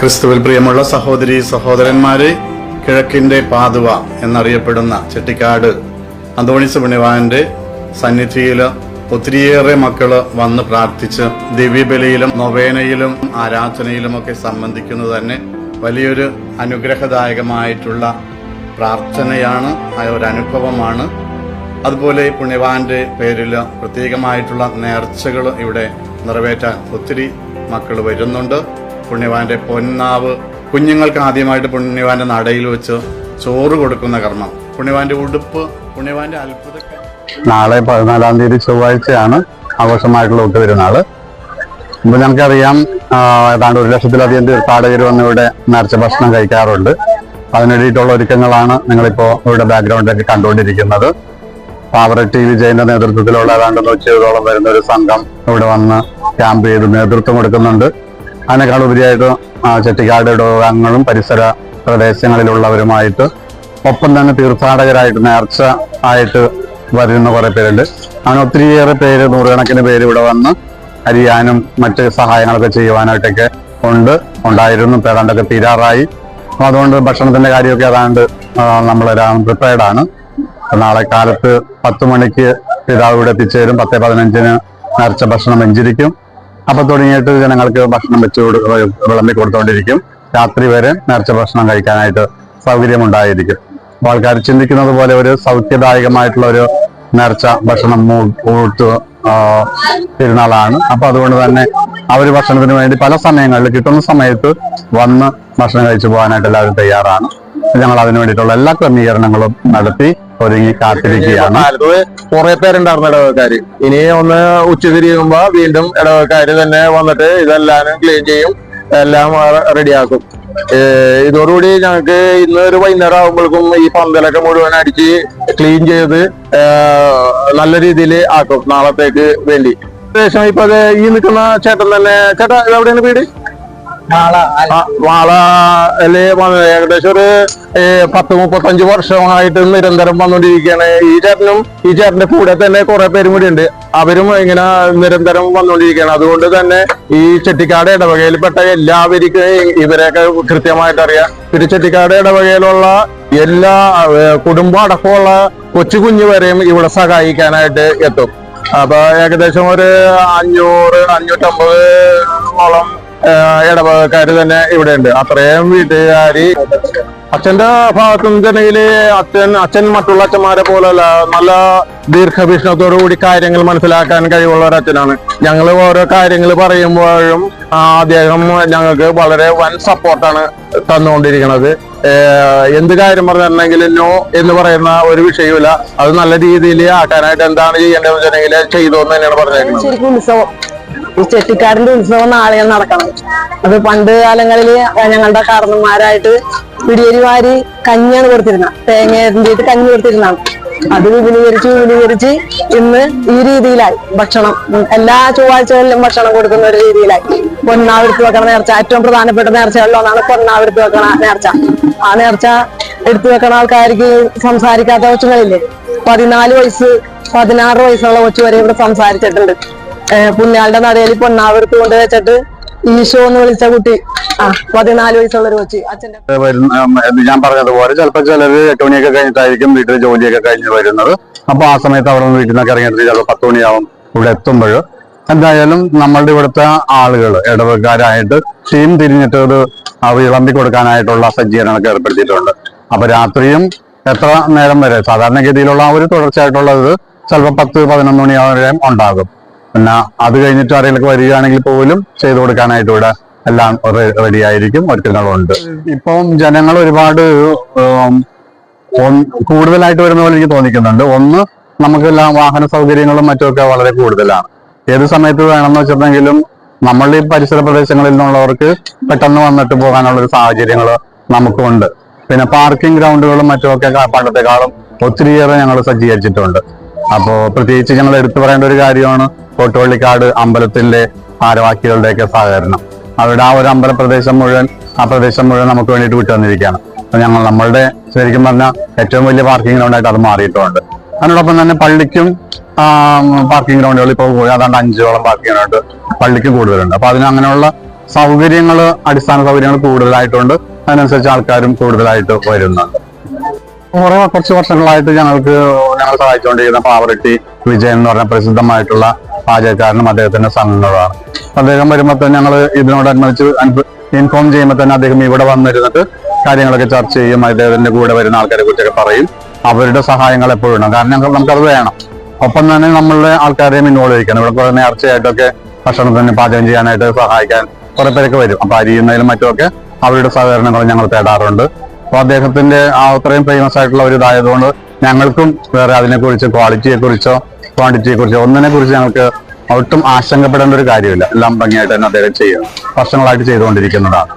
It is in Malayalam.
ക്രിസ്തുവിൽ പ്രിയമുള്ള സഹോദരി സഹോദരന്മാരെ കിഴക്കിന്റെ പാതുവ എന്നറിയപ്പെടുന്ന ചെട്ടിക്കാട് അന്തോണിസ് പുണ്യവാന്റെ സന്നിധിയിൽ ഒത്തിരിയേറെ മക്കൾ വന്ന് പ്രാർത്ഥിച്ച് ദിവ്യബലിയിലും നൊവേനയിലും ആരാധനയിലുമൊക്കെ സംബന്ധിക്കുന്നത് തന്നെ വലിയൊരു അനുഗ്രഹദായകമായിട്ടുള്ള പ്രാർത്ഥനയാണ് ആ ഒരു അനുഭവമാണ്. അതുപോലെ പുണ്യവാന്റെ പേരിൽ പ്രത്യേകമായിട്ടുള്ള നേർച്ചകൾ ഇവിടെ നിറവേറ്റാൻ ഒത്തിരി മക്കൾ വരുന്നുണ്ട്. പുണ്യവാന്റെ പൊന്നാവ്. കുഞ്ഞുങ്ങൾക്ക് ആദ്യമായിട്ട് പുണ്യവാന്റെ നടയിൽ വെച്ച് ചോറ് കൊടുക്കുന്ന കർമ്മം. പുണ്യവാന്റെ ഉടുപ്പ് പുണ്യവാന്റെ അത്ഭുത നാളെ പതിനാലാം തീയതി ചൊവ്വാഴ്ചയാണ് ആഘോഷമായിട്ടുള്ള ഒത്തുപെരുന്നാൾ ഇപ്പൊ ആ, ഏതാണ്ട് ഒരു ലക്ഷത്തിലധികം തീർത്ഥാടകർ വന്ന് ഇവിടെ നേർച്ച ഭക്ഷണം കഴിക്കാറുണ്ട്. അതിനുവേണ്ടിയിട്ടുള്ള ഒരുക്കങ്ങളാണ് നിങ്ങളിപ്പോ ഇവിടെ ബാക്ക്ഗ്രൗണ്ടിലേക്ക് കണ്ടുകൊണ്ടിരിക്കുന്നത്. പാവറ ടി വിജയന്റെ നേതൃത്വത്തിലുള്ള ഏതാണ്ട് നൂറ്റി നൂറ്റിയോളം വരുന്ന ഒരു സംഘം ഇവിടെ വന്ന് ക്യാമ്പ് ചെയ്ത് നേതൃത്വം കൊടുക്കുന്നുണ്ട്. ആ, ചെട്ടിക്കാട് ഇടവകങ്ങളും പരിസര പ്രദേശങ്ങളിലുള്ളവരുമായിട്ട് ഒപ്പം തന്നെ തീർത്ഥാടകരായിട്ട് നേർച്ച ആയിട്ട് വരുന്ന കുറേ പേരുണ്ട്. അങ്ങനെ ഒത്തിരിയേറെ പേര് നൂറുകണക്കിന് പേര് ഇവിടെ വന്ന് അരിയാനും മറ്റ് സഹായങ്ങളൊക്കെ ചെയ്യുവാനായിട്ടൊക്കെ ഉണ്ട് ഉണ്ടായിരുന്നു പേരാണ്ടൊക്കെ തീരാറായി. അപ്പൊ അതുകൊണ്ട് ഭക്ഷണത്തിന്റെ കാര്യമൊക്കെ ഏതാണ്ട് നമ്മൾ പ്രിപ്പയർഡ് ആണ്. നാളെ കാലത്ത് പത്ത് മണിക്ക് പിതാവ് ഇവിടെ എത്തിച്ചേരും പത്ത് പതിനഞ്ചിന് നേർച്ച ഭക്ഷണം വെഞ്ചിരിക്കും. അപ്പൊ തുടങ്ങിയിട്ട് ജനങ്ങൾക്ക് ഭക്ഷണം വെച്ച് വിളമ്പി കൊടുത്തോണ്ടിരിക്കും. രാത്രി വരെ നേർച്ച ഭക്ഷണം കഴിക്കാനായിട്ട് സൗകര്യമുണ്ടായിരിക്കും. അപ്പൊ ആൾക്കാർ ചിന്തിക്കുന്നത് പോലെ ഒരു സൗഖ്യദായകമായിട്ടുള്ള ഒരു നേർച്ച ഭക്ഷണം ഊട്ട് ആ, പെരുന്നാളാണ്. അപ്പൊ അതുകൊണ്ട് തന്നെ അവർ ഭക്ഷണത്തിന് വേണ്ടി പല സമയങ്ങളിൽ കിട്ടുന്ന സമയത്ത് വന്ന് ഭക്ഷണം കഴിച്ചു പോകാനായിട്ട് എല്ലാവരും തയ്യാറാണ്. ഞങ്ങൾ അതിനു വേണ്ടിയിട്ടുള്ള എല്ലാ ക്രമീകരണങ്ങളും നടത്തി ഒരുങ്ങി കാത്തിരിക്കുകയാണ്. കുറെ പേരുണ്ടായിരുന്നു ഇടവക്കാര് ഇനി ഒന്ന് ഉച്ചതിരിയുമ്പോ വീണ്ടും ഇടവക്കാര് തന്നെ വന്നിട്ട് ഇതെല്ലാം ക്ലീൻ ചെയ്യും എല്ലാം റെഡിയാക്കും ഇതോടുകൂടി ഞങ്ങൾക്ക് ഇന്ന് ഒരു വൈകുന്നേരം ആകുമ്പോഴേക്കും ഈ പന്തലൊക്കെ മുഴുവൻ അടിച്ച് ക്ലീൻ ചെയ്ത് നല്ല രീതിയിൽ ആക്കും നാളത്തേക്ക് വേണ്ടി. ഏകദേശം ഇപ്പൊ ഈ നിൽക്കുന്ന ചേട്ടൻ തന്നെ ചേട്ടാ എവിടെയാണ് വീട്? വാള അല്ലെ ഏകദേശം ഒരു പത്ത് മുപ്പത്തഞ്ച് വർഷമായിട്ട് നിരന്തരം വന്നുകൊണ്ടിരിക്കുകയാണ് ഈ ചേട്ടനും ഈ ചേട്ടന്റെ കൂടെ തന്നെ കുറെ പേരും കൂടി ഉണ്ട്. അവരും ഇങ്ങനെ നിരന്തരം വന്നുകൊണ്ടിരിക്കുകയാണ് അതുകൊണ്ട് തന്നെ ഈ ചെട്ടിക്കാട് ഇടവകയിൽപ്പെട്ട എല്ലാവർക്കും ഇവരെയൊക്കെ കൃത്യമായിട്ട് അറിയാം. പിന്നെ ചെട്ടിക്കാട് ഇടവകയിലുള്ള എല്ലാ കുടുംബം അടക്കമുള്ള കൊച്ചു കുഞ്ഞു വരെയും ഇവിടെ സഹായിക്കാനായിട്ട് എത്തും. അപ്പൊ ഏകദേശം ഒരു അഞ്ഞൂറ് അഞ്ഞൂറ്റമ്പത് ഓളം ഇടവകക്കാര് തന്നെ ഇവിടെ ഉണ്ട് അത്രയും വീട്ടുകാരി അച്ഛന്റെ ഭാഗത്തു നിന്നുണ്ടെങ്കിൽ അച്ഛൻ അച്ഛൻ മറ്റുള്ള അച്ഛന്മാരെ പോലല്ല നല്ല ദീർഘവീക്ഷണത്തോടു കൂടി കാര്യങ്ങൾ മനസ്സിലാക്കാൻ കഴിവുള്ള ഒരു അച്ഛനാണ്. ഞങ്ങൾ ഓരോ കാര്യങ്ങൾ പറയുമ്പോഴും അദ്ദേഹം ഞങ്ങൾക്ക് വളരെ വൻ സപ്പോർട്ടാണ് തന്നുകൊണ്ടിരിക്കുന്നത് എന്ത് കാര്യം പറഞ്ഞിട്ടുണ്ടെങ്കിൽ നോ എന്ന് പറയുന്ന ഒരു വിഷയമില്ല അത് നല്ല രീതിയിൽ ആക്കാനായിട്ട് എന്താണ് ചെയ്യേണ്ടതെന്ന് വെച്ചിട്ടുണ്ടെങ്കിൽ ചെയ്തു എന്ന് തന്നെയാണ് പറഞ്ഞിരിക്കുന്നത് ഈ ചെട്ടിക്കാടിന്റെ ഉത്സവം നാളെയാണ് നടക്കണം. അത് പണ്ട് കാലങ്ങളിൽ ഞങ്ങളുടെ കാരണന്മാരായിട്ട് പിടിയേരി വാരി കഞ്ഞിയാണ് കൊടുത്തിരുന്നത്. തേങ്ങ അരിഞ്ഞിട്ട് കഞ്ഞി കൊടുത്തിരുന്നതാണ്. അത് വിപുലീകരിച്ച് വിപുലീകരിച്ച് ഇന്ന് ഈ രീതിയിലായി. ഭക്ഷണം എല്ലാ ചൊവ്വാഴ്ചകളിലും ഭക്ഷണം കൊടുക്കുന്ന ഒരു രീതിയിലായി. പൊന്നാവിടുത്ത് വെക്കണ നേർച്ച ഏറ്റവും പ്രധാനപ്പെട്ട നേർച്ചകളിലൊന്നാണ് പൊന്നാവിടുത്ത് വെക്കണ നേർച്ച. ആ നേർച്ച എടുത്തു വെക്കണ ആൾക്കാർക്ക് സംസാരിക്കാത്ത കൊച്ചുകളില്ലേ പതിനാല് വയസ്സ് പതിനാറ് വയസ്സുള്ള കൊച്ചു വരെ ഇവിടെ സംസാരിച്ചിട്ടുണ്ട്. പുണ്യാളുടെ നടയിൽ പൊന്നാവെടുത്ത് കൊണ്ട് വെച്ചിട്ട് ഈശോ എന്ന് വിളിച്ച കുട്ടി. ആ പതിനാല് വയസ്സുള്ള ഒരു കൊച്ചി. അച്ഛന്റെ ഞാൻ പറഞ്ഞതുപോലെ ചിലപ്പോൾ ചിലര് എട്ട് മണിയൊക്കെ കഴിഞ്ഞിട്ടായിരിക്കും വീട്ടിൽ ജോലിയൊക്കെ കഴിഞ്ഞ് വരുന്നത്. അപ്പൊ ആ സമയത്ത് അവിടെ നിന്ന് വീട്ടിൽ നിന്നൊക്കെ ഇറങ്ങിയിട്ട് ചിലപ്പോൾ പത്ത് മണിയാവും ഇവിടെ എത്തുമ്പോൾ. എന്തായാലും നമ്മളുടെ ഇവിടുത്തെ ആളുകൾ ഇടവക്കാരായിട്ട് ടീം തിരിഞ്ഞിട്ട് ഇത് വിളമ്പി കൊടുക്കാനായിട്ടുള്ള സജ്ജീകരണങ്ങളൊക്കെ ഏർപ്പെടുത്തിയിട്ടുണ്ട്. അപ്പൊ രാത്രിയും എത്ര നേരം വരെ? സാധാരണഗതിയിലുള്ള ഒരു തുടർച്ചയായിട്ടുള്ളത് ചിലപ്പോൾ പത്ത് പതിനൊന്ന് മണി ഉണ്ടാകും. പിന്നെ അത് കഴിഞ്ഞിട്ട് ആരെങ്കിലൊക്കെ വരികയാണെങ്കിൽ പോലും ചെയ്തു കൊടുക്കാനായിട്ട് ഇവിടെ എല്ലാം റെഡി ആയിരിക്കും. ഒരുക്കങ്ങളുണ്ട് ഇപ്പം ജനങ്ങൾ ഒരുപാട് കൂടുതലായിട്ട് വരുന്ന പോലെ എനിക്ക് തോന്നിക്കുന്നുണ്ട്. ഒന്ന് നമുക്കെല്ലാം വാഹന സൗകര്യങ്ങളും മറ്റുമൊക്കെ വളരെ കൂടുതലാണ്. ഏത് സമയത്ത് വേണമെന്ന് വെച്ചിട്ടുണ്ടെങ്കിലും നമ്മൾ ഈ പരിസര പ്രദേശങ്ങളിൽ നിന്നുള്ളവർക്ക് പെട്ടെന്ന് വന്നിട്ട് പോകാനുള്ള ഒരു സാഹചര്യങ്ങൾ നമുക്കുണ്ട്. പിന്നെ പാർക്കിംഗ് ഗ്രൗണ്ടുകളും മറ്റുമൊക്കെ പണ്ടത്തെക്കാളും ഒത്തിരിയേറെ ഞങ്ങൾ സജ്ജീകരിച്ചിട്ടുണ്ട്. അപ്പോൾ പ്രത്യേകിച്ച് ഞങ്ങൾ എടുത്തു പറയേണ്ട ഒരു കാര്യമാണ് കോട്ടുവള്ളിക്കാട് അമ്പലത്തിന്റെ ഭാരവാഹികളുടെയൊക്കെ സഹകരണം. അവരുടെ ആ ഒരു അമ്പല പ്രദേശം മുഴുവൻ ആ പ്രദേശം മുഴുവൻ നമുക്ക് വേണ്ടിയിട്ട് വിട്ടു വന്നിരിക്കുകയാണ് അപ്പൊ ഞങ്ങൾ നമ്മളുടെ ശരിക്കും പറഞ്ഞാൽ ഏറ്റവും വലിയ പാർക്കിംഗ് ഗ്രൗണ്ടായിട്ട് അത് മാറിയിട്ടുണ്ട്. അതിനോടൊപ്പം തന്നെ പള്ളിക്കും പാർക്കിംഗ് ഗ്രൗണ്ടുകൾ ഇപ്പോൾ ഏതാണ്ട് അഞ്ചോളം പാർക്കിംഗ് ഗ്രൗണ്ട് പള്ളിക്കും കൂടുതലുണ്ട്. അപ്പൊ അതിന് അങ്ങനെയുള്ള സൗകര്യങ്ങൾ അടിസ്ഥാന സൗകര്യങ്ങൾ കൂടുതലായിട്ടുണ്ട്. അതിനനുസരിച്ച് ആൾക്കാരും കൂടുതലായിട്ട് വരുന്നുണ്ട്. കുറെ കുറച്ച് വർഷങ്ങളായിട്ട് ഞങ്ങൾക്ക് ഞങ്ങൾ സഹായിച്ചുകൊണ്ടിരിക്കുന്ന പാവറട്ടി വിജയൻ എന്ന് പറഞ്ഞ പ്രസിദ്ധമായിട്ടുള്ള പാചകക്കാരനും അദ്ദേഹത്തിന്റെ സംഘങ്ങളാണ് അദ്ദേഹം വരുമ്പോൾ തന്നെ ഞങ്ങൾ ഇതിനോടനുബന്ധിച്ച് ഇൻഫോം ചെയ്യുമ്പോൾ തന്നെ അദ്ദേഹം ഇവിടെ വന്നിരുന്നിട്ട് കാര്യങ്ങളൊക്കെ ചർച്ച ചെയ്യും. അദ്ദേഹത്തിന്റെ കൂടെ വരുന്ന ആൾക്കാരെ കുറിച്ചൊക്കെ പറയും. അവരുടെ സഹായങ്ങൾ എപ്പോഴും കാരണം ഞങ്ങൾ നമുക്കത് വേണം. ഒപ്പം തന്നെ നമ്മളുടെ ആൾക്കാരെയും ഇൻവോൾവ് ചെയ്യിക്കണം. ഇവിടെ കുറെ നേർച്ചയായിട്ടൊക്കെ ഭക്ഷണത്തിന് പാചകം ചെയ്യാനായിട്ട് സഹായിക്കാൻ കുറെ പേരൊക്കെ വരും. അപ്പൊ അരിയുന്നതിലും മറ്റുമൊക്കെ അവരുടെ സഹകരണങ്ങൾ ഞങ്ങൾ തേടാറുണ്ട്. അപ്പൊ അദ്ദേഹത്തിന്റെ ആ അത്രയും ഫേമസ് ആയിട്ടുള്ള ഒരു ഇതായതുകൊണ്ട് ഞങ്ങൾക്കും വേറെ അതിനെക്കുറിച്ച് ക്വാളിറ്റിയെ കുറിച്ചോ ക്വാണ്ടിറ്റിയെ കുറിച്ചോ ഒന്നിനെ കുറിച്ച് ഞങ്ങൾക്ക് ഒട്ടും ആശങ്കപ്പെടേണ്ട ഒരു കാര്യമില്ല. എല്ലാം ഭംഗിയായിട്ട് തന്നെ അദ്ദേഹം ചെയ്യുക വർഷങ്ങളായിട്ട് ചെയ്തുകൊണ്ടിരിക്കുന്നതാണ്.